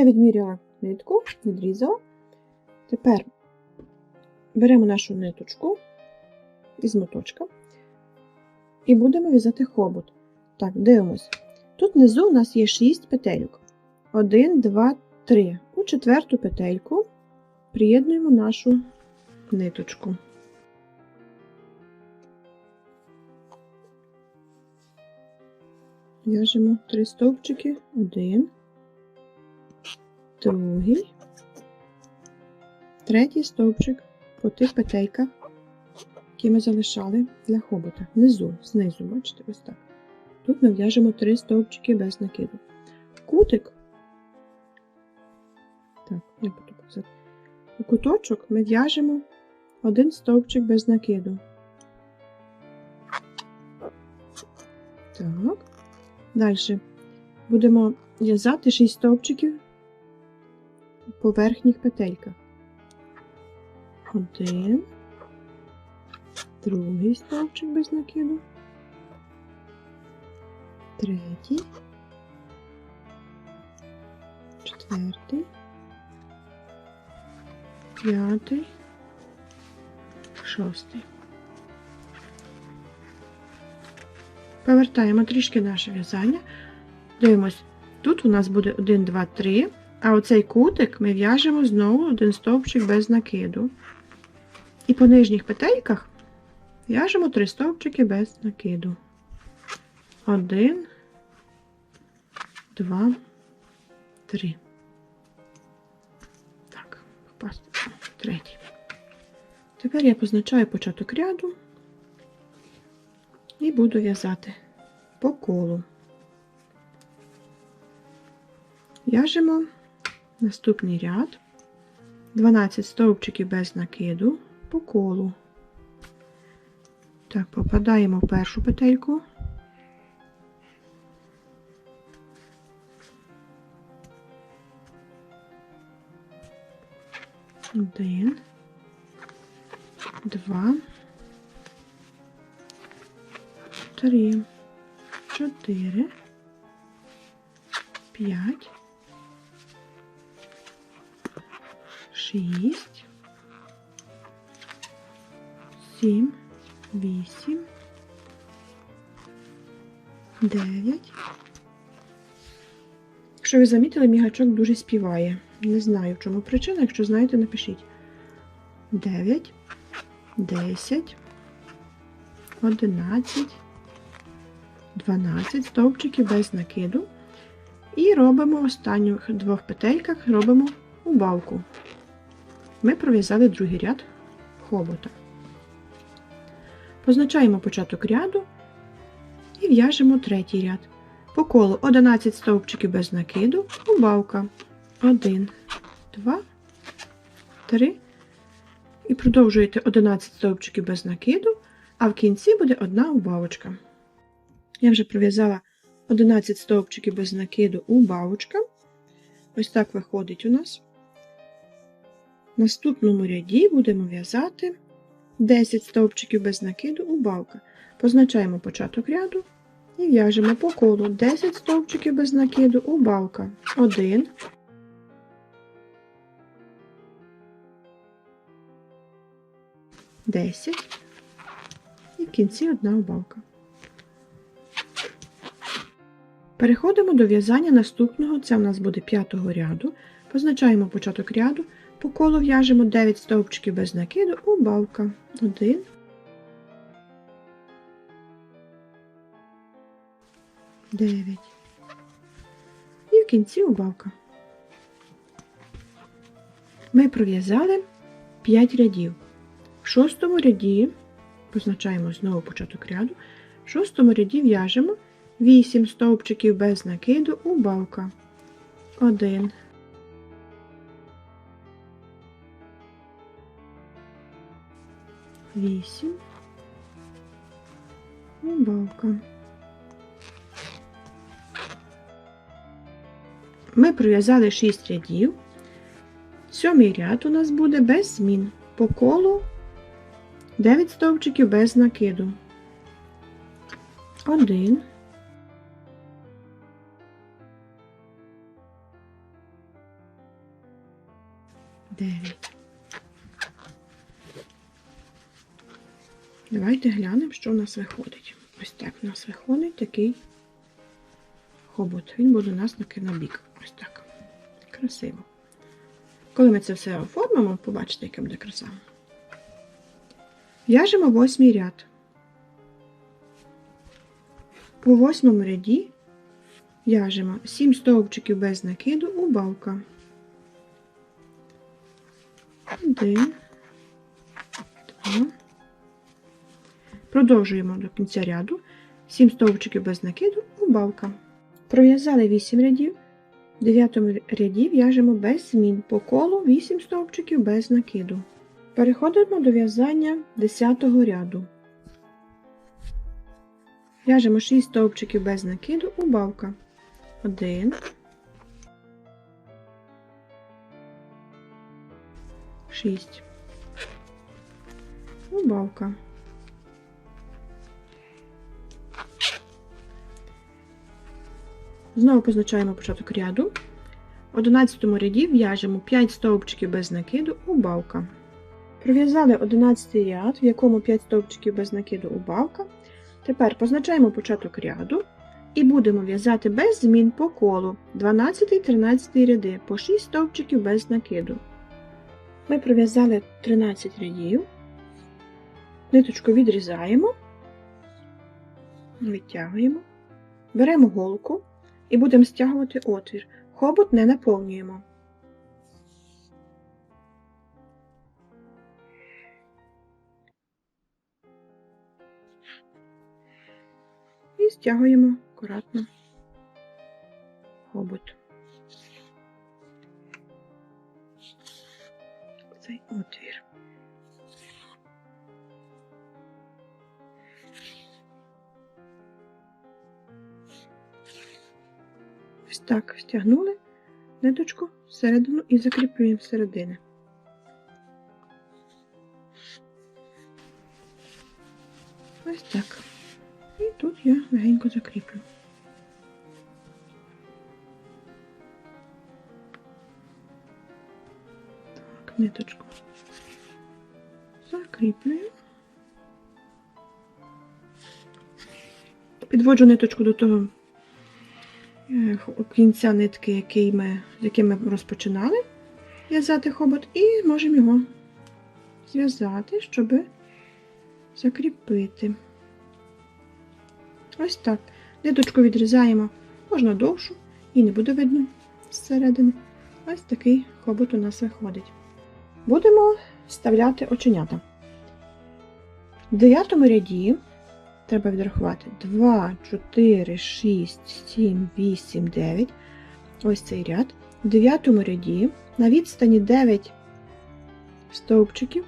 Я відміряла нитку, відрізала. Тепер беремо нашу ниточку із моточка і будемо в'язати хобот. Так, дивимось. Тут внизу у нас є 6 петельок. 1, 2, 3. У четверту петельку приєднуємо нашу ниточку. В'яжемо 3 стовпчики, один, другий, третій стовпчик по тих петельках, які ми залишали для хобота. Внизу, знизу, бачите, ось так. Тут ми в'яжемо 3 стовпчики без накиду. Кутик, так, я буду показати. У куточок ми в'яжемо один стовпчик без накиду. Так. Далі будемо в'язати 6 стовпчиків по верхніх петельках. Один, другий стовпчик без накиду, третій, четвертий, п'ятий, шостий. Повертаємо трішки наше в'язання. Дивимось, тут у нас буде 1, 2, 3, а оцей кутик ми в'яжемо знову один стовпчик без накиду. І по нижніх петельках в'яжемо 3 стовпчики без накиду. 1, 2, 3. Так, попасти. Третій. Тепер я позначаю початок ряду і буду в'язати по колу. В'яжемо наступний ряд, 12 стовпчиків без накиду по колу. Так, попадаємо в першу петельку. Один, два, три, чотири, п'ять, шість, сім, вісім, дев'ять. Якщо ви замітили, мій гачок дуже співає. Не знаю, в чому причина. Якщо знаєте, напишіть. 9, 10, 11, 12 стовпчиків без накиду. І робимо останніх двох петельках робимо убавку. Ми пров'язали другий ряд хобота. Позначаємо початок ряду і в'яжемо третій ряд. По колу 11 стовпчиків без накиду, убавка. 1, 2, 3. І продовжуєте 11 стовпчиків без накиду, а в кінці буде одна убавочка. Я вже пров'язала 11 стовпчиків без накиду убавочка. Ось так виходить у нас. Наступному ряді будемо в'язати 10 стовпчиків без накиду убавка. Позначаємо початок ряду і в'яжемо по колу 10 стовпчиків без накиду убавка. 1, 10 і в кінці одна убавка. Переходимо до в'язання наступного, це у нас буде п'ятого ряду. Позначаємо початок ряду, по колу в'яжемо 9 стовпчиків без накиду, убавка. 1, 9. І в кінці убавка. Ми пров'язали 5 рядів. В шостому ряді, позначаємо знову початок ряду, в шостому ряді в'яжемо 8 стовпчиків без накиду, убавка. 1, 8, убавка. Ми пров'язали 6 рядів. Сьомий ряд у нас буде без змін. По колу 9 стовпчиків без накиду. 1, 9. Давайте глянемо, що у нас виходить. Ось так у нас виходить такий хобот. Він буде у нас таки на бік. Ось так. Красиво. Коли ми це все оформимо, побачите, яка буде краса. В'яжемо восьмий ряд. У восьмому ряді в'яжемо 7 стовпчиків без накиду убавка. Один. Два. Продовжуємо до кінця ряду. 7 стовпчиків без накиду убавка. Пров'язали 8 рядів. В 9 ряді в'яжемо без змін по колу 8 стовпчиків без накиду. Переходимо до в'язання 10 ряду. В'яжемо 6 стовпчиків без накиду, убавка. 1, 6. Убавка. Знову позначаємо початок ряду. В 11 ряді в'яжемо 5 стовпчиків без накиду, убавка. Пров'язали 11 ряд, в якому 5 стовпчиків без накиду убавка. Тепер позначаємо початок ряду і будемо в'язати без змін по колу 12-13 ряди по 6 стовпчиків без накиду. Ми пров'язали 13 рядів, ниточку відрізаємо, відтягуємо, беремо голку і будемо стягувати отвір. Хобот не наповнюємо. І стягуємо акуратно хобот. Цей отвір. Так стягнули ниточку всередину і закріплюємо всередини. Ось так. І тут я легенько закріплю. Так, ниточку закріплюю. Підводжу ниточку до того кінця нитки, який ми, з яким ми розпочинали в'язати хобот, і можемо його зв'язати, щоб закріпити. Ось так. Ниточку відрізаємо, можна довшу, і не буде видно зсередини. Ось такий хобот у нас виходить. Будемо вставляти оченята. В 9 ряді треба відрахувати 2, 4, 6, 7, 8, 9. Ось цей ряд. В 9 ряді на відстані 9 стовпчиків.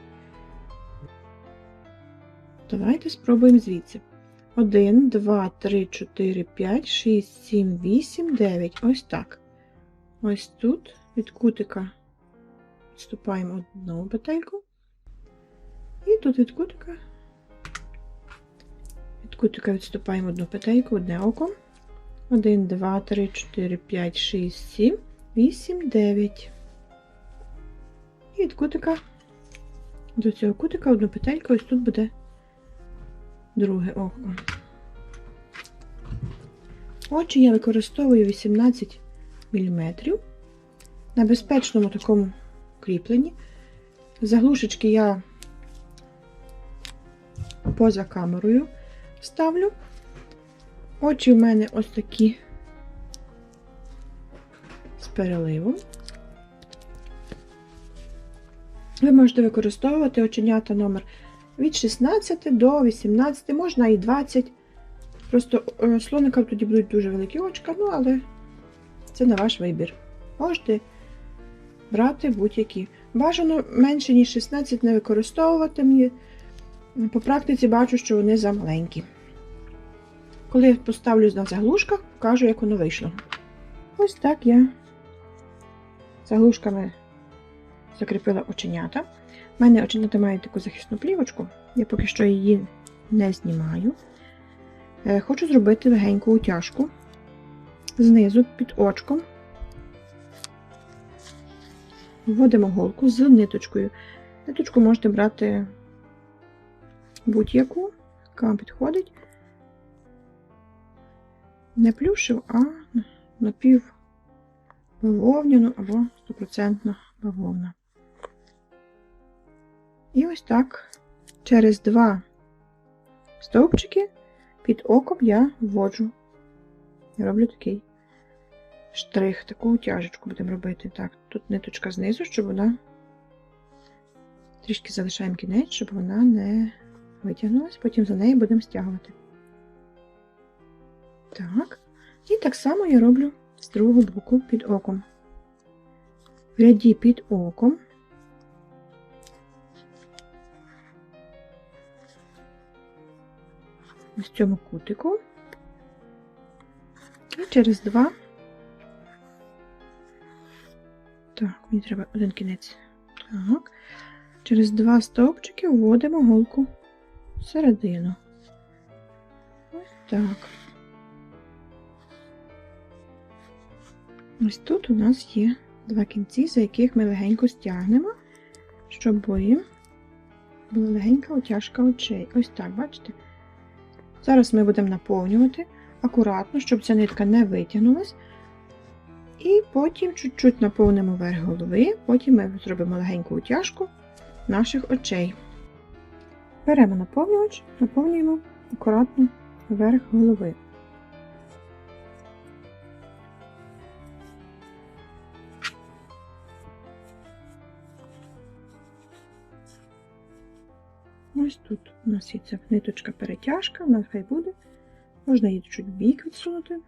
Давайте спробуємо звідси. 1, 2, 3, 4, 5, 6, 7, 8, 9. Ось так. Ось тут від кутика відступаємо одну петельку. І тут від кутика. Кутика відступаємо одну петельку, одне око. 1, 2, 3, 4, 5, 6, 7, 8, 9. І від кутика до цього кутика одну петельку, ось тут буде друге око. Очі я використовую 18 мм на безпечному такому кріпленні. Заглушечки я поза камерою ставлю. Очі в мене ось такі з переливом. Ви можете використовувати оченята номер від 16 до 18, можна і 20. Просто е, слоникам тоді будуть дуже великі очка, ну але це на ваш вибір. Можете брати будь-які. Бажано менше, ніж 16 не використовувати мені. По практиці бачу, що вони замаленькі. Коли я поставлю на заглушках, покажу, як воно вийшло. Ось так я заглушками закріпила оченята. У мене оченята мають таку захисну плівочку, я поки що її не знімаю. Е, Хочу зробити легеньку утяжку знизу під очком. вводимо голку з ниточкою. Ниточку можете брати будь-яку, яка вам підходить. Не плюшев, а напів бавовняну або 100% бавовна. І ось так через два стовпчики під оком я вводжу. Я роблю такий штрих, таку утяжечку будемо робити. Так, тут ниточка знизу, щоб вона трішки залишаємо кінець, щоб вона не витягнулась, потім за нею будемо стягувати. Так. І так само я роблю з другого боку під оком. В ряді під оком. Ось цьому кутику. І через два. Так, мені треба один кінець. Так. Через два стовпчики вводимо голку всередину. Ось так. Ось тут у нас є два кінці, за яких ми легенько стягнемо, щоб була легенька утяжка очей. Ось так, бачите? Зараз ми будемо наповнювати акуратно, щоб ця нитка не витягнулась. І потім чуть-чуть наповнимо верх голови, потім ми зробимо легеньку утяжку наших очей. Беремо наповнювач, наповнюємо акуратно верх голови. Ось тут у нас є ця ниточка перетяжка, вона хай буде. Можна її чуть бік відсунути.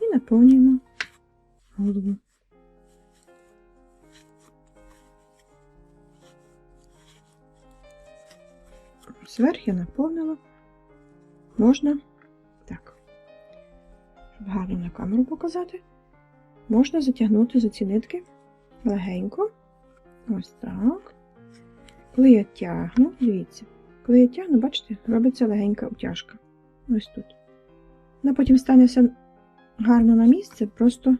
І наповнюємо голову. Зверх я наповнила. Можна, так, щоб гарно на камеру показати, можна затягнути за ці нитки легенько. Ось так. Коли я тягну, дивіться, коли я тягну, бачите, робиться легенька утяжка. Ось тут. Вона потім стане все гарно на місце, просто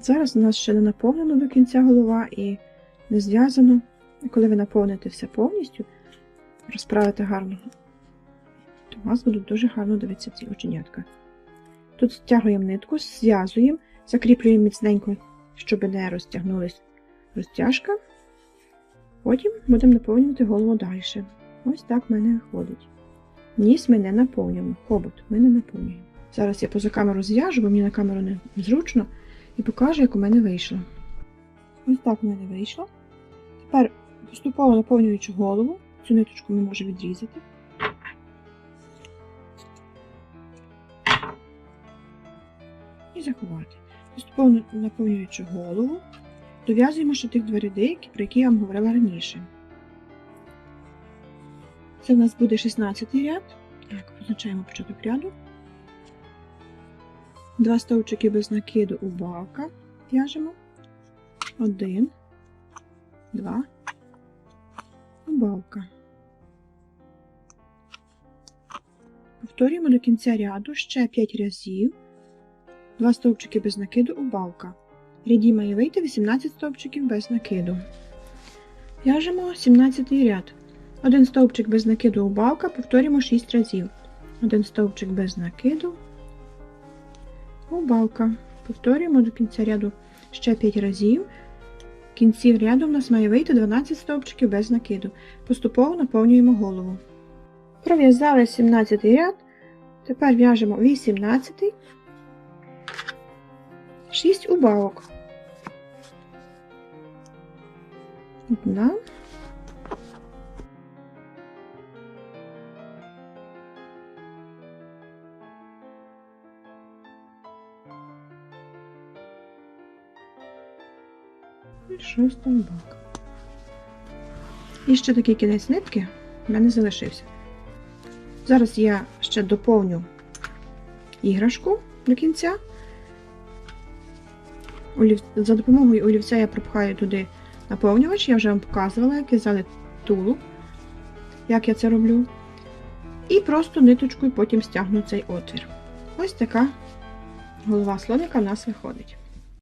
зараз у нас ще не наповнено до кінця голова і не зв'язано. Коли ви наповните все повністю, розправите гарно, то у вас будуть дуже гарно дивитися ці оченятка. Тут стягуємо нитку, зв'язуємо, закріплюємо міцненько, щоб не розтягнулась розтяжка. Потім будемо наповнювати голову далі. Ось так в мене виходить. Ніс ми не наповнюємо, хобот ми не наповнюємо. Зараз я поза камеру зв'яжу, бо мені на камеру не зручно, і покажу, як у мене вийшло. Ось так у мене вийшло. Тепер поступово наповнюючи голову, цю ниточку ми можемо відрізати. І заховати. Поступово наповнюючи голову, дов'язуємо ще тих два ряди, про які я вам говорила раніше. Це у нас буде 16 ряд. Так, позначаємо початок ряду. Два стовпчики без накиду у балка в'яжемо. Один, два, убавка. Повторюємо до кінця ряду ще 5 разів. Два стовпчики без накиду убавка. Ряді має вийти 18 стовпчиків без накиду. В'яжемо 17 ряд. Один стовпчик без накиду убавка, повторюємо 6 разів. Один стовпчик без накиду, убавка. Повторюємо до кінця ряду ще 5 разів. В кінці ряду в нас має вийти 12 стовпчиків без накиду. Поступово наповнюємо голову. Пров'язали 17 ряд. Тепер в'яжемо 18, 6 убавок. Одна. І шоста убавка. І ще такий кінець нитки в мене залишився. Зараз я ще доповню іграшку до кінця. За допомогою олівця я пропхаю туди наповнювач, я вже вам показувала, як в'язали тулуб, як я це роблю. І просто ниточкою потім стягну цей отвір. Ось така голова слоника в нас виходить.